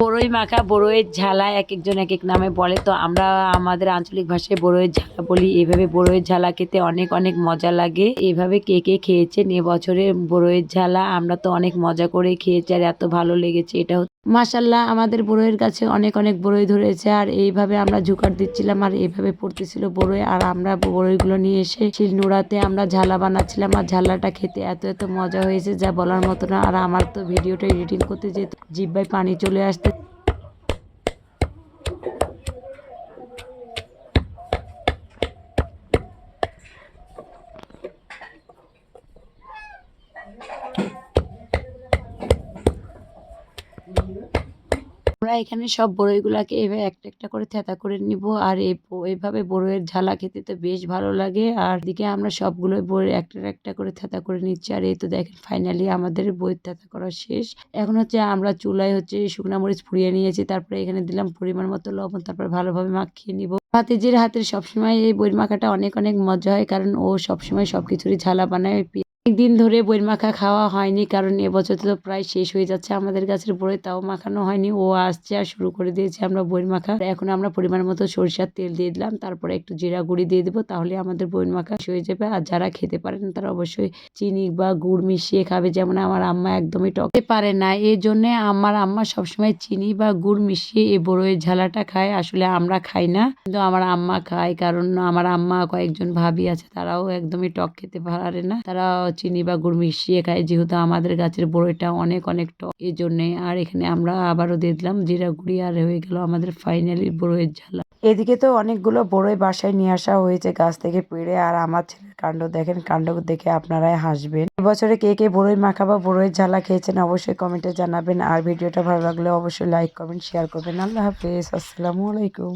বড়ই মাখা, বড়ইয়ের ঝালা এক একজন এক এক নামে বলে। তো আমরা আমাদের আঞ্চলিক ভাষায় বড়ইয়ের ঝালা বলি। এভাবে বড়ইয়ের ঝালা খেতে অনেক অনেক মজা লাগে। এভাবে কে কে খেয়েছেন? এবছরে বড়ইয়ের ঝালা আমরা তো অনেক মজা করে খেয়েছি আর এত ভালো লেগেছে। এটা মাসাল্লাহ আমাদের বড়ইয়ের কাছে অনেক অনেক বড়ই ধরেছে আর এইভাবে আমরা ঝুকার দিচ্ছিলাম আর এইভাবে পড়তেছিল বড়ই আর আমরা বড়ইগুলো নিয়ে এসে শিল নোড়াতে আমরা ঝালা বানাচ্ছিলাম আর ঝালাটা খেতে এত এত মজা হয়েছে যা বলার মতো না আর আমার তো ভিডিওটা এডিটিং করতে যেত জিব্বায় পানি চলে আসতে আমরা এখানে সব বড়ইগুলাকে এভাবে একটা একটা করে থেতা করে নিব। আর এই ব- এইভাবে বড়ইয়ের ঝালা খেতে তো বেশ ভালো লাগে। আর দিকে আমরা সবগুলো বই একটা একটা করে থেতা করে নিচ্ছি। আর এই তো দেখেন ফাইনালি আমাদের বই থেতা করা শেষ। এখন হচ্ছে আমরা চুলায় হচ্ছে শুকনা মরিচ ফুরিয়ে নিয়েছি। তারপরে এখানে দিলাম পরিমাণ মতো লবণ। তারপর ভালোভাবে মাখিয়ে নিব। ভাতিজির হাতের সবসময় এই বই মাখাটা অনেক অনেক মজা হয়। কারণ ও সবসময় সবকিছুরই ঝালা বানায়। দিন ধরে বইয়ের মাখা খাওয়া হয়নি, কারণ এবছর তো প্রায় শেষ হয়ে যাচ্ছে। আমাদের গাছের বই তাও মাখানো হয়নি, ও আসছে আর শুরু করে দিয়েছে আমরা বইয়ের মাখা। এখন আমরা পরিমাণ মতো সরিষার তেল দিয়ে দিলাম, তারপরে একটু জিরা গুঁড়ি দিয়ে দেবো, তাহলে আমাদের বইয়ের মাখা হয়ে যাবে। আর যারা খেতে পারেন তারা অবশ্যই চিনি বা গুড় মিশিয়ে খাবে, যেমন আমার আম্মা একদমই টকে পারে না। এই জন্য আমার আম্মা সবসময় চিনি বা গুড় মিশিয়ে এই বড়ইয়ের ঝালাটা খায়, আসলে আমরা খাই না। কিন্তু আমার আম্মা খায়, কারণ আমার আম্মা কয়েকজন ভাবি আছে, তারাও একদমই টক খেতে পারে না। তারা চিনি বা গুড় মিশিয়ে খায় যেহেতু আমাদের গাছের বড়ইটা অনেক অনেক টক। এই জন্যে আর এখানে আমরা আবারও দিয়ে দিলাম জিরা গুঁড়ি আর হয়ে গেল আমাদের ফাইনালি বড়ইয়ের ঝালা এদিকে তো অনেকগুলো বড়ই বাসায় নিয়ে আসা হয়েছে, গাছ থেকে পেড়ে। আর আমার ছেলের কাণ্ড দেখেন, কাণ্ড দেখে আপনারাই হাসবেন। এবছরে কে কে বড়ই মাখা বা বড়ইয়ের ঝালা খেয়েছেন অবশ্যই কমেন্টে জানাবেন। আর ভিডিওটা ভালো লাগলে অবশ্যই লাইক কমেন্ট শেয়ার করবেন। আল্লাহ হাফেজ, আসসালামু আলাইকুম।